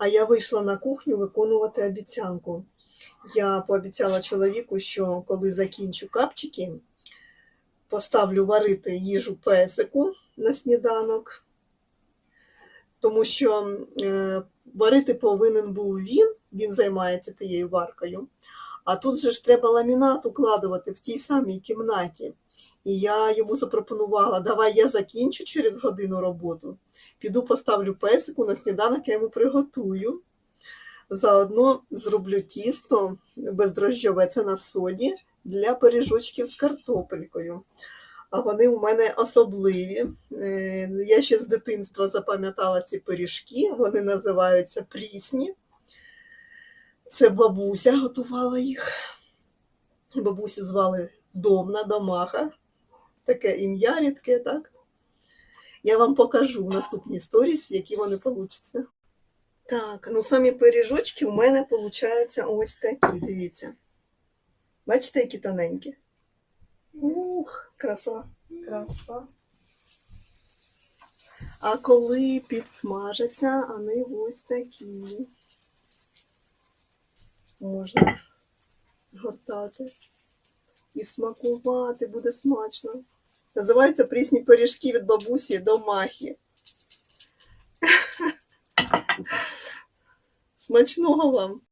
А я вийшла на кухню виконувати обіцянку. Я пообіцяла чоловіку, що коли закінчу капчики, поставлю варити їжу песику на сніданок, тому що е, варити повинен був він, він займається тією варкою. А тут же ж треба ламінат укладувати в тій самій кімнаті. І я йому запропонувала, давай я закінчу через годину роботу, піду поставлю песику на сніданок, я йому приготую. Заодно зроблю тісто бездрожжове, це на соді для пиріжочків з картопелькою. А вони у мене особливі. Е, Я ще з дитинства запам'ятала ці пиріжки, вони називаються прісні. Це бабуся готувала їх. Бабусю звали Домна Домаха. Таке ім'я рідке, так? Я вам покажу в наступній сторіс, які вони получаться. Так, ну самі пиріжочки у мене получаються ось такі, дивіться. Бачите, які тоненькі? Ух, краса, краса. А коли підсмажаться, вони ось такі. Можна гортати і смакувати, буде смачно. Називаються прісні пиріжки від бабусі до махи. Смачного вам!